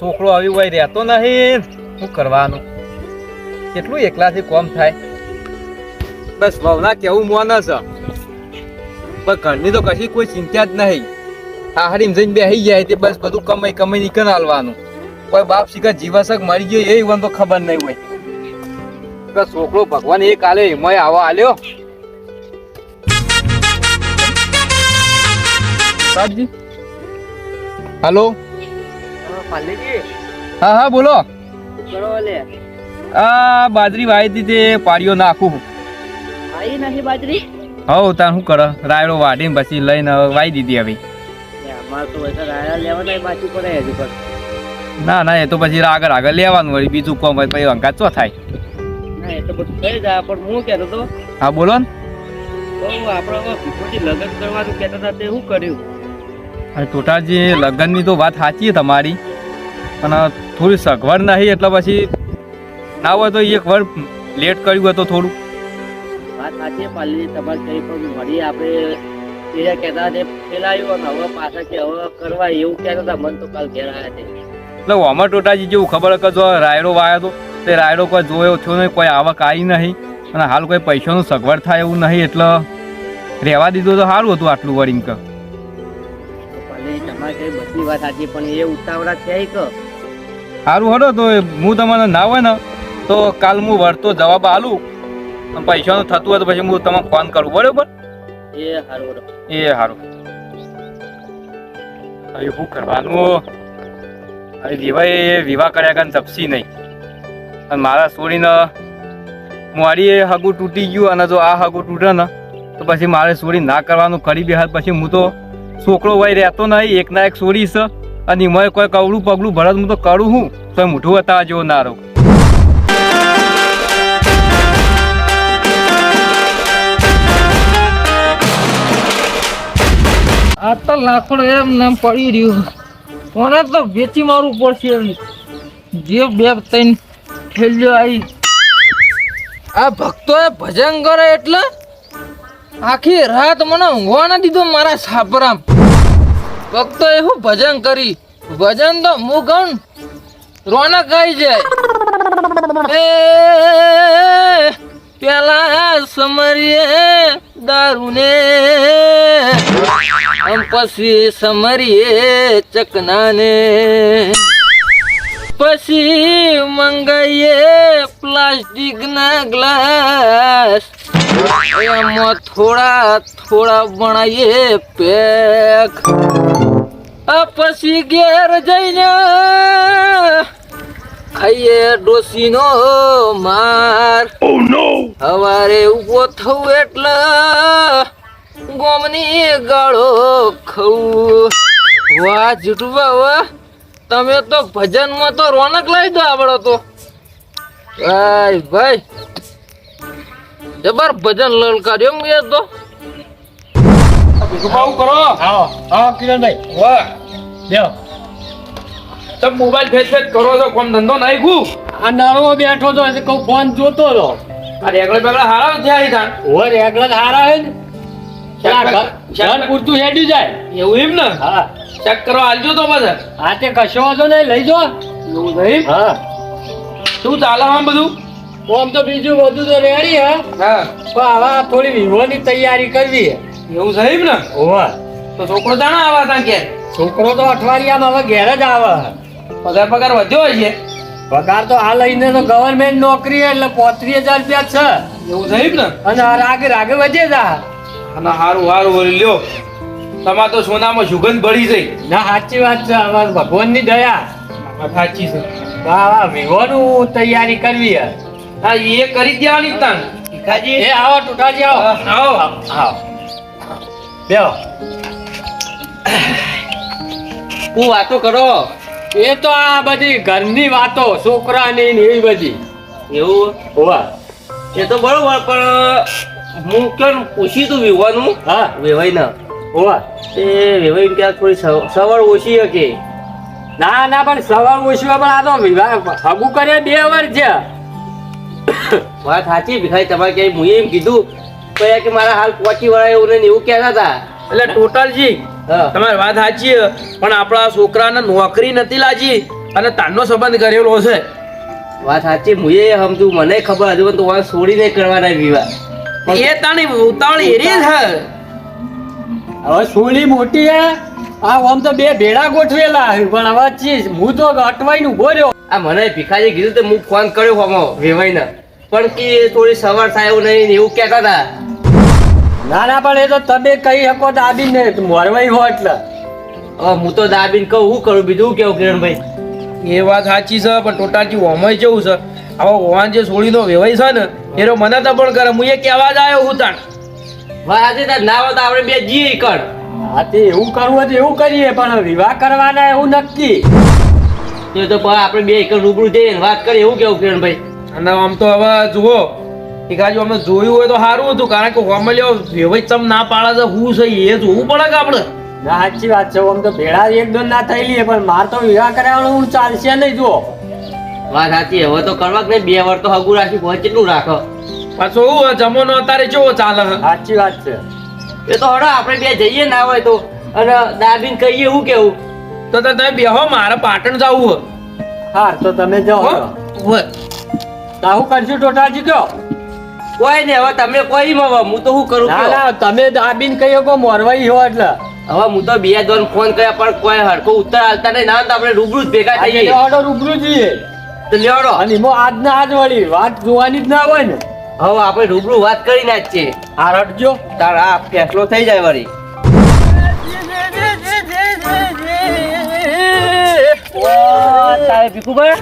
છોકરો આવી હોય રહેતો નહીં. શું કરવાનું? કેટલું એકલાથી કોમ થાય? બસ ભાવના કેવું મોન છે. પણ ઘરની તો કશી કોઈ ચિંતા જ નહીં. આહારી જઈને બેસી જાય તે બસ બધું કમાઈ કમાઈ નીકળ હાલવાનું. કોઈ બાપ શીખર જીવાશક મરી ગયો એ વન તો ખબર નહીં હોય. તો છોકરો ભગવાન એ કાલે એમાંય આવા આલ્યો. હાલો? પાલેજી હા હા બોલો. આ બાજરી વાવી હતી તે પાડીઓ નાખું આઈ નથી બાજરી? હવ તાર શું કરો? રાયડો વાટીને પછી લઈને વાવી દીધી હવે. ના ના એ તો પછી આગળ આગળ લેવાનું વળી બીજું કોમ હોય પછી અંકાત ચો થાય? હું બોલો ને. ટોટાજી લગ્નની તો વાત સાચી તમારી. પણ થોડી સગવડ નહીં એટલે પછી ના હોય તો એક વાર લેટ કર્યું હતું થોડું. વાત સાચી પાલી તમારે કઈ પણ મળી આપણે એ કહેતા તે ફેલાયું અને હવે પાછા કે હવે કરવા એવું કહેતા હતા મન તો કાલ ઘેર આવ્યા છે એટલે અમાર ટોટાજી જેવું ખબર કે જો રાયડો વાયો તો તે રાયડો કોઈ જોયો થયો નહીં કોઈ આવક આવી નહીં અને હાલ કોઈ પૈસાનું સગવડ થાય એવું નહીં એટલે રહેવા દીધું તો સારું હતું આટલું વળીને કે. તમારે કઈ બધી વાત સાચી પણ એ ઉતાવળા છે કે સારું હડો તો હું તમને ના હોય ને તો કાલ હું વળતો જવાબ આલું. પૈસાનું થતું હોય તો પછી હું તમને ફોન કરું બરોબર? એ સારું એ સારું હવે શું કરવાનું? હવે વિવાહ વિવાહ કર્યા કાન તપસી નહીં. અને મારા છોડીને મારી એ હગું તૂટી ગયું અને જો આ હગું તૂટે ને તો પછી મારે છોડી ના કરવાનું. કરી બે હાલ પછી હું તો છોકરો વય રહેતો નહીં એક ના એક છોડી છે. અને એમાં કોઈ કવડું પગલું ભરત હું તો કરું હું. તો મૂઠું હતા જેવો નારો. આ તો લાકડો એમ નામ પડી રહ્યું. કોને તો વેચી મારવું પડશે જે બે ત્રણ થેલીઓ આવી. આ ભક્તોએ ભજન કરે એટલે આખી રાત મને ઊંઘવા ના દીધો મારા છાપરામ એ હું ભજન કરી? ભજન તો હું કહું રોનક આવી જાય. પેલા સમરીએ દારૂને. આમ પછી સમરીએ ચકનાને. પછી મંગાઈએ પ્લાસ્ટિકના ગ્લાસ. એમાં થોડા થોડા બનાવીએ પેક. આ પછી ઘેર જઈને ખાઈએ ડોસીનો માર. હવારે ઊભો થવું એટલે ગોમની ગાળો ખવું વાહ જુટવા વાહ તમે તો ભજનમાં તો રોનક લઈ દો આવડો તો. ભાઈ ભાઈ જબર ભજન લલકાર્યો એમ એ તો. ભાવ કરો હા આવો કિરણભાઈ. વાહ. બેહો તમે મોબાઈલ ફેસ ફેસ કરો છો કોમ ધંધો નહીં ખું આ નાળો બેઠો તો એટલે કહું ફોન જોતો હતો આ રેગડે બેગડે હારા થયા ઈ તાણ ઓર એકલા જ હારા હે ને. ઘર પૂરતું હેડ્યું જાય. એવું એમ ને? હા. ચેક કરો આલજો તો પાછા આ તે કશો વાંધો નહીં લઈ જો એવું નહીં હા. શું ચાલે આમ બધું? ઓમ તો બીજું બધું તો રેડી હે? હા. તો હવે થોડી વિવોની તૈયારી કરવી એવું સાહેબ ને? હોવા. તો છોકરો જાણા આવા તા કે છોકરો તો અઠવાડિયામાં હવે ઘેર જ આવે. પગાર પગાર વધ્યો હશે પગાર તો આ લઈને તો ગવર્મેન્ટ નોકરી હે એટલે પોત્રીસ હજાર રૂપિયા છે. એવું સાહેબ ને? અને આ રાગે રાગે વધે જા અને હારું હારું વળી લ્યો. તમાર તો સોનામાં સુગંધ ભળી જઈ ના સાચી વાત છે. હવે ભગવાનની દયા. સાચી છે. હા વિવોનું તૈયારી કરવી હે. હા એ કરી દેવાની ભીખાજી. એ આવો ટુટાજી આવો. આવો. આવો. બેહો. હું વાતો કરો? એ તો આ બધી ઘરની વાતો છોકરાની ને એવી બધી. એવું? હોવા. એ તો બરોબર પણ હું કેમ પૂછી તું વિવાનું હા. ના હોવા. તે વેવાઈ ક્યાં થોડી સવ- સવાર ઓછી હકે. ના ના પણ સવાર ઓછી પણ આ તો વિવાહ હગું કરે બે વાર છે વાત સાચી ભીખાઈ તમારે ક્યાંય મુએ એમ કીધું? તો કે મારા હાલ પહોંચી વળાય એવું ને એવું કહેતા હતા. એટલે ટોટલજી તમારી વાત સાચી પણ આપણા છોકરાને નોકરી નથી લાજી અને તારનો સંબંધ કરેલો છે. વાત સાચી મુએ સમજુ મને ખબર હજુ તો વાત છોડીને કરવાના વિવાહ. એ તાણી ઉતાવળ એરી છે હવે સોળી મોટી હે આ આમ તો બે ભેડા ગોઠવેલા પણ હવે ચીજ હું તો અટવાઈને ઊભો રહ્યો. આ મને ભીખાજી કીધું તો હું ફોન કર્યો હમો વેવાઈને. પણ કે થોડી સવાર થાય એવું નહીં ને એવું કહેતા હતા. ના ના પણ એ તો તમે કહી શકો દાબીને મોરવાઈ હો એટલે. હવે હું તો દાબીને કહું હું કરું બીજું કેવું કિરણભાઈ? એ વાત સાચી છે પણ ટોટાજી ઓમય કેવું છે. આવો ઓવાન જે સોળીનો વેવાય છે ને એનો મને તો પણ કરે. હું એ કહેવા જ આવ્યો હું તાણ. વાત ના હોય તો આપણે બે જીએ કણ. હા તે એવું કરવું હોય તો એવું કરીએ પણ વિવાહ કરવાના એવું નક્કી. તો એ તો પણ આપણે બે એકર રૂબરૂ જઈને વાત કરીએ એવું કેવું કિરણભાઈ? અને આમ તો હવે જુઓ એકાજુ અમે જોયું હોય તો સારું હતું કારણ કે હોમલ્યો વ્યવહિત તમ ના પાડે તો હું છે એ જોવું પડે કે આપણે? ના સાચી વાત છે આમ તો ભેળા એક દોન ના થયેલી પણ માર તો વિવાહ કરાવવાનો હું ચાલશે નહીં જુઓ. વાત સાચી હવે તો કરવા જ નહીં બે વાર તો હગું રાખી હોય કેટલું રાખો? પાછો હું જમવાનો જમાનો અત્યારે કેવો ચાલે સાચી વાત છે. એ તો હડો આપણે બે જઈએ ના હોય તો. અને દાબીને કહીએ હું કેવું? તો તમે તમે બેહો મારે પાટણ જવું હા તો તમે જાઓ હો. તાહુ કરશું ટોટાજી કયો? કોઈ નહીં હવે તમે કોઈ મવા હું તો શું કરું ના ના તમે દાબીન કહીએ કો મોરવાઈ હો એટલે. હવે હું તો બે દોન ફોન કર્યા પણ કોઈ હરખો ઉત્તર આલતા નહીં. ના તો આપણે રૂબરૂ જ ભેગા થઈ થઈએ ઓર્ડર રૂબરૂ જઈએ. તો લેવડો. અને એમાં આજ ના આજ વળી વાત જોવાની જ ના હોય ને. હવે આપણે રૂબરૂ વાત કરી નાખીએ. આ રટજો તાર આ ફેસલો થઈ જાય વળી.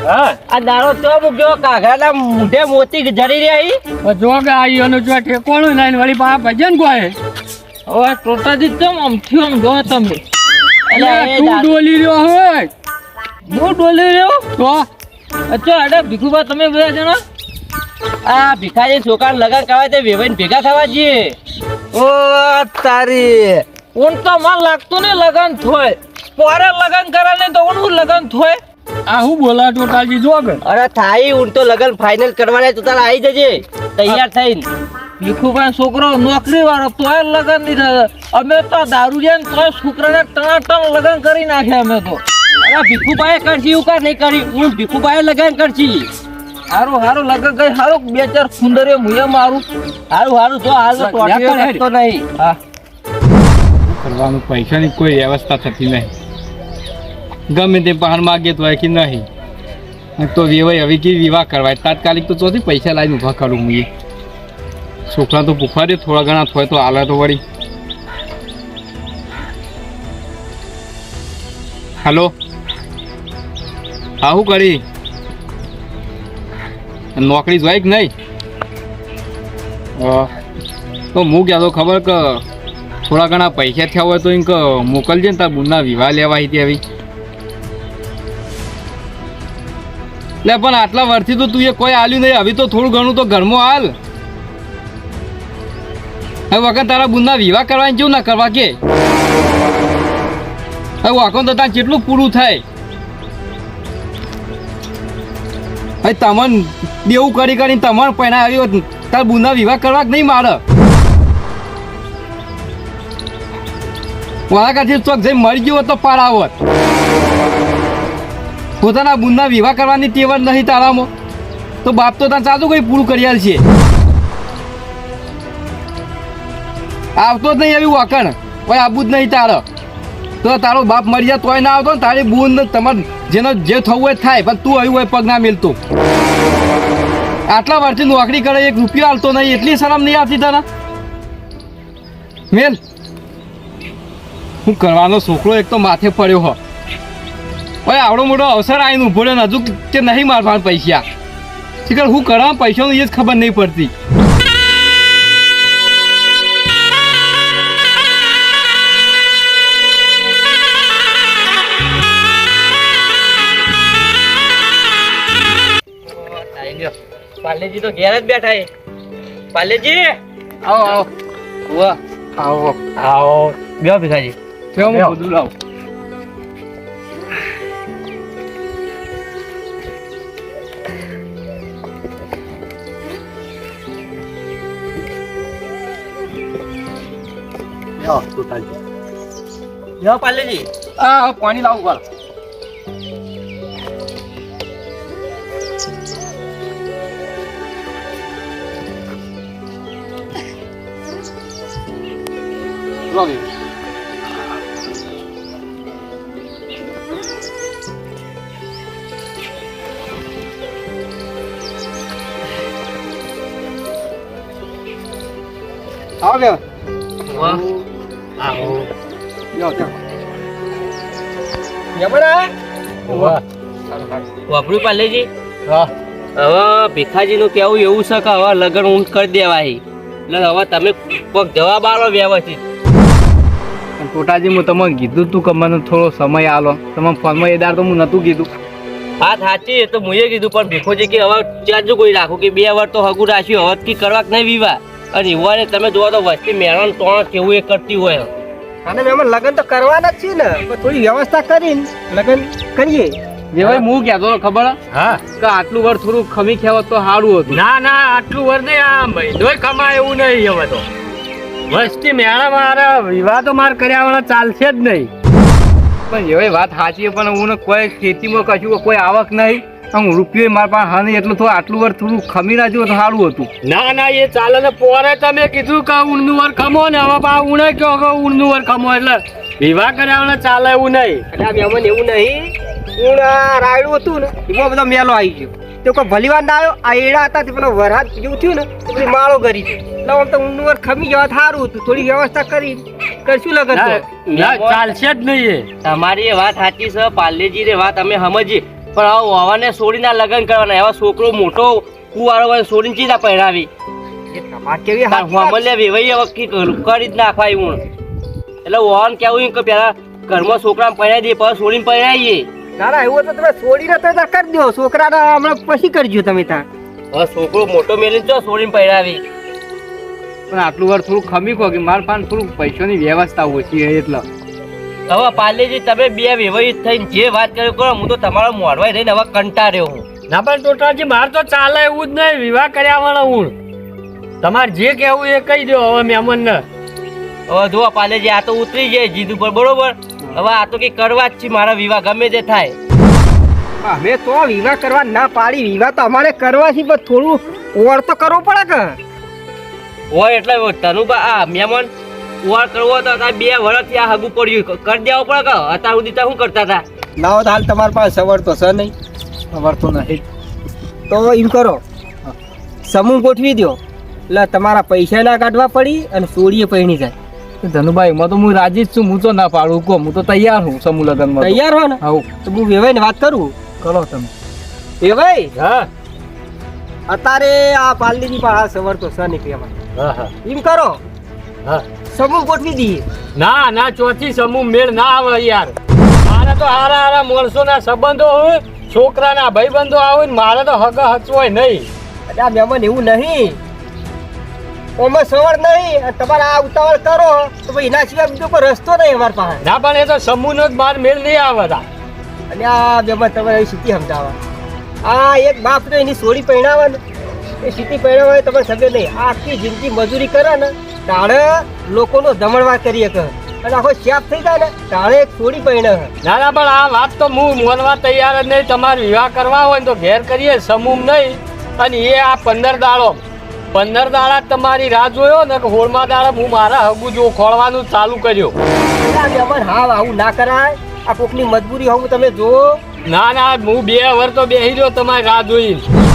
હા. આ દારો તો મૂક્યો કાઘાના મૂઢે મોતી જરી રહી જો કે આવી એનું જો ઠેકોણું લઈને વળી પા ભજન કોઈ હવે ટોટાજી ચમ આમથી આમ જો તમે. એટલે એ તું ડોલી રહ્યો હોય. હું ડોલી રહ્યો? તો? અચ્છા અરે ભીખુભા તમે બધા જણા? આ ભિખારી છોકરા લગન કહેવાય તે વેવાઈને ભેગા થવા જઈએ. ઓ તારી. ઊન તો મને લાગતું ને લગન થોય પોરે લગન કરે ને તો હું લગન થોય. આ હું બોલા ટોટાજી જો કે અરે થાય હું તો લગન ફાઇનલ કરવાના તો તારે આવી જજે. તૈયાર થઈને. ભીખુભાઈ છોકરો નોકરી વાળો તોય લગન નહીં થાય. અમે તો દારૂ જાય ને તોય છોકરાને ટણાટણ લગન કરી નાખ્યા અમે તો. અરે ભીખુભાઈ કરશી એવું કર નહીં કરી. હું ભીખુભાઈ લગન કરશી હારું હારું લગન કરી. હારું બે ચાર સુંદરીઓ મુએ મારું. હારું હારું તો હાલ તો નહીં. હા. કરવાનું પૈસાની કોઈ વ્યવસ્થા થતી નહીં. ગમે તે બહાર માગે તો કે નહીં. તો વેવાય હવે કે વિવાહ કરવાય તાત્કાલિક તો ચોથી પૈસા લાવીને ઊભા કરું હું એ. છોકરા તો ભૂખવા દે થોડા ઘણા થોય તો હાલે તો વળી. હલો? શું કરી? નોકરી જોઈ કે નહીં? તો હું કહેતો ખબર કે થોડા ઘણા પૈસા થયા હોય તો એમ મોકલજે ને તાર બુના વિવાહ લેવા આવી હતી આવી. લે, પણ આટલા વર્ષથી તો તું એ કોઈ આલ્યું નહીં. હવે તો થોડું ઘણું તો ઘરમાં હાલ હવે વખત તારા બુનના વિવાહ કરવાની કેવું ના કરવા કે? હવે વાંકો તો ત્યાં કેટલું પૂરું થાય. હવે તમન દેવું કરી કરીને તમારે પહેલા આવ્યો તાર બુંદા વિવાહ કરવા જ નહીં મારે. વાળાકાથી ચોક જઈ મરી ગયો તો પાર આવત પોતાના બુનના વિવાહ કરવાની ટેવર નહીં તારામાં. તો બાપ તો તાર ચાલુ કઈ પૂરું કરી છે. આવતો જ નહીં એવી વાકણ. કોઈ આબુ જ નહીં તારે. તો તારો બાપ મરી જાય તોય ના આવતો ને તારી બુન તમારે જેનો જે થવું હોય થાય, પણ તું આવ્યું હોય પગ ના મેલતો. આટલા વર્ષથી નોકરી કરે, એક રૂપિયો હાલતો નહીં, એટલી શરમ નહીં આવતી તને? મેલ. હું કરવાનો છોકરો એક તો માથે પડ્યો હો. ઓય આવડો મોટો અવસર આવીને ઊભો રહ્યો હજુ કે નહીં મારવાનું પૈસા શીખર હું કરવા પૈસા એ જ ખબર નહીં પડતી. પાલેજી તો ઘેર જ બેઠા છે. પાલેજી? આવો આવો. વાહ આવો આવો. બેહો ભીખાજી. કેમ બધું લાવ. લ્યો ટોટાલજી લ્યો પાલેજી. આ પાણી લાવું બોલ Love you. આવ્યો વાહ. વાપરું પાલેજી હા. હવે ભીખાજીનું કેવું એવું છે કે હવે લગન ઊંઘ કરી દેવાય એટલે હવે તમે કોઈક જવાબ આલો વ્યવસ્થિત. ટોટાજી હું તમને કીધું તું કે મને થોડો સમય આલો. તમે ફોનમાં એ દાર તો હું નતું કીધું. હા સાચી એ તો હું કીધું પણ ભીખોજી કે હવે ચાર્જ કોઈ રાખું કે બે વાર તો હગું રાખ્યું હવે કી કરવા નહીં વિવાહ. અને યુવાને તમે જોવા તો વસ્તી મેળણ ત્રણ કેવું એ કરતી હોય. અને મેં લગન તો કરવાના જ છે ને. પણ થોડી વ્યવસ્થા કરીને લગન કરીએ. જે હું કહેતો હતો ખબર? હે? હા કે આટલું વર થોડું ખમી ખેવત તો સારું હતું. ના ના આટલું વર નહીં આ મહિનોય કમાય એવું નહીં હવે તો. વસ્તી મેળા મારા વિવાહ તો માર કર્યા વાળા ચાલશે જ નહીં. પણ એવી વાત સાચી પણ હું કોઈ ખેતીમાં કશું કોઈ આવક નહીં. આમ રૂપિયો મારા પાસે હા નહીં એટલું થોડું આટલું વાર થોડું ખમી રાખ્યું તો સારું હતું. ના ના એ ચાલે ને પોરે તમે કીધું કે ઊંડનું વર ખમો ને હવે પા ઊણે કહો કે ઊંડનું વર ખમો એટલે વિવાહ કર્યા ચાલે એવું નહીં. આ મહેમાન એવું નહીં. હું રાયડું હતું ને એમાં બધો મેલો આવી ગયો. તે કોઈ ભલીવાન ના આવ્યો આ એડા હતા તે પેલો વરહાદ જેવું થયું ને તો માળો કરી એટલે આમ તો વાર ખમી જવા સારું હતું. થોડી વ્યવસ્થા કરી કરશું લગન તો. ચાલશે જ નહીં એ. તમારી એ વાત સાચી છે પાલ્લેજી રે વાત અમે સમજીએ. પણ આવો વાવાને છોડીને લગ્ન કરવાના. એવા છોકરો મોટો કુવાળો હોય છોડીને ચીજા પહેરાવી. કેવી હોમલ્યા વેવાઈ કરી? જ નાખવા હું. એટલે વાવન કેવું કે પેલા ઘરમાં છોકરા પહેરાવી દઈએ પછી છોડીને પહેરાવીએ. ના ના એવું તો તમે છોડીને તો કરી દો. છોકરાને હમણાં પછી કરજો તમે ત્યાં હવે છોકરો મોટો મેલીને ચો છોડીને પહેરાવી. પણ આટલું વાર થોડું ખમી કહો કે મારા પાસે થોડું પૈસાની વ્યવસ્થા ઓછી એટલે. હવે પાલેજી તમે બે વ્યવહિત થઈને જે વાત કર્યો કરો હું તો તમારો મોડવાઈ રહીને હવે કંટાળ્યો હું. ના પણ ટોટાજી માર તો ચાલે એવું જ નહીં વિવાહ કર્યા વાળા હું. તમારે જે કહેવું એ કહી દો હવે મહેમાન ને હવે જુઓ પાલેજી આ તો ઉતરી જાય જીદ ઉપર બરોબર? હવે આ તો કઈ કરવા જ છે મારા વિવાહ ગમે તે થાય. અમે તો વિવાહ કરવા ના પાડી વિવાહ તો અમારે કરવા છે પણ થોડું ઓર તો કરવો પડે કે? હોય એટલે તનુબા આ મહેમાન ઉવાળ કરવો હતો તા બે વર્ષથી આ હગું પડ્યું. કરી દેવો પડે કે અત્યાર સુધી તો શું કરતા હતા? ના હોય તો હાલ તમારી પાસે સવાર તો છે નહીં. તો નહીં. તો એમ કરો. સમૂહ ગોઠવી દો એટલે તમારા પૈસા ના કાઢવા પડી અને સોડીએ પહેણી જાય. ધનુભાઈ એમાં તો હું રાજી જ છું. હું તો ના પાડું. કહો હું તો તૈયાર છું સમૂહ લગ્નમાં. તૈયાર હો ને હાઉ તો હું વેવાઈને વાત કરું? કરો તમે. વેવાઈ? હા. અત્યારે આ પાલડીની પાસે સવર તો છે નહીં કહેવાય. હા હા. એમ કરો. હા. સમૂહ ગોઠવી દઈએ ના ના ચોથી સમૂહ મેળ ના આવે યાર. મારે તો હારા હારા માણસોના સંબંધો હોય છોકરાના ભાઈબંધો આવે ને મારે તો હગ હચવાય નહીં. આ મહેમાન એવું નહીં. ઓમાં સવાર નહીં તમારે આ ઉતાવળ કરો તો ભાઈ એના સિવાય બીજો કોઈ રસ્તો નહીં અમારી પાસે. ના પણ એ તો સમૂહનો જ બાર મેળ નહીં આવતા અને આ મહેમાન એ સ્થિતિ સમજાવવા. આ એક બાપ તો એની સોડી પહેણાવે ને એ સીટી પહેણાવે હોય તમારે સમજે નહીં. આખી જિંદગી મજૂરી કરે ને તાળે લોકોનો જમણવાર કરીએ કે. અને આખો ચેપ થઈ જાય ને તાળે એક પહેણે ના ના પણ આ વાત તો હું માનવા તૈયાર જ નહીં. તમારે વિવાહ કરવા હોય ને તો ઘેર કરીએ સમૂહ નહીં. અને એ આ પંદર દાડો. પંદર દાડા તમારી રાહ જોયો ને કે હોળમાં દાડા હું મારા હગું જો ખોળવાનું ચાલુ કર્યું. હા આવું ના કરાય. આ કોકની મજબૂરી હોવું તમે જો ના ના હું બે વર તો બેસી રહ્યો તમારી રાહ જોઈને.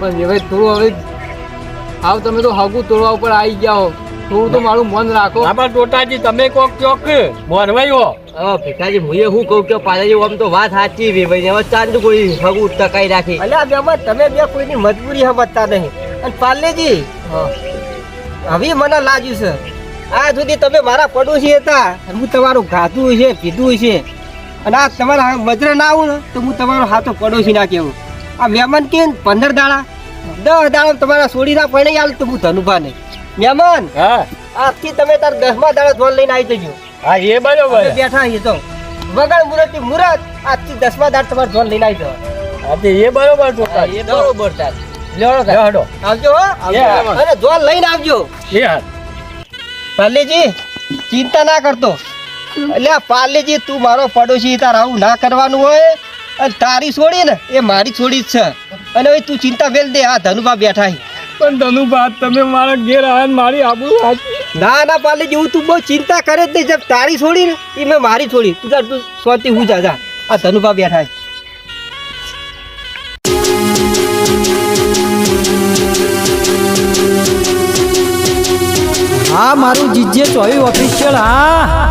પણ હવે થોડું હવે આવ તમે તો હગું તોડવા ઉપર આવી જાઓ થોડું તો મારું મન રાખો. પણ ટોટાજી તમે કોક ચોક મોરવાઈ હો. હવે ભીખાજી હું એ શું કહું કે પાલાજી આમ તો વાત સાચી વે ભાઈ. હવે ચાંદ કોઈ હગું ટકાઈ રાખી. અલ્યા મહેમાન તમે બે કોઈની મજબૂરી સમજતા નહીં. અને પાલેજી હવે મને લાગ્યું છે આ સુધી તમે મારા પડોશી હતા હું તમારું ગાધું છે પીધું છે. અને આ તમારા મજરે ના આવું ને તો હું તમારો હાથો પડોશી ના કહેવું. આ મહેમાન કે પંદર દાડા. દસ દાડા તમારા સોડી ના પડે આલ તો હું ધનુભા નહીં. મહેમાન હા. આજથી તમે તાર દસમા દાડા ધોલ લઈને આવી જજો. હા એ બરોબર. બેઠા છીએ તો. વગર મુરત મુરત આજથી દસમા દાડ તમારે ધોન લઈને આવી જવા આજે એ બરોબર તો એ બરોબર તાર. લેવડો આવજો હો. અને ધોન લઈને આવજો. એ હા. પાર્લેજી ચિંતા ના કરતો. એટલે પાર્લેજી તું મારો પડોશી તાર આવું ના કરવાનું હોય. અને તારી છોડી ને એ મારી છોડી જ છે. અને હવે તું ચિંતા વેલ દે આ ધનુભા બેઠા પણ ધનુભા તમે મારા ઘેર આવ્યા મારી આબુ ના ના પાલી જેવું તું બહુ ચિંતા કરે જ નહીં. જેમ તારી છોડી ને એ મેં મારી છોડી. તું તાર તું સ્વાતી હું જા જા. આ ધનુભા બેઠા છે. હા મારું જીજે ચોવી ઓફિશિયલ હા.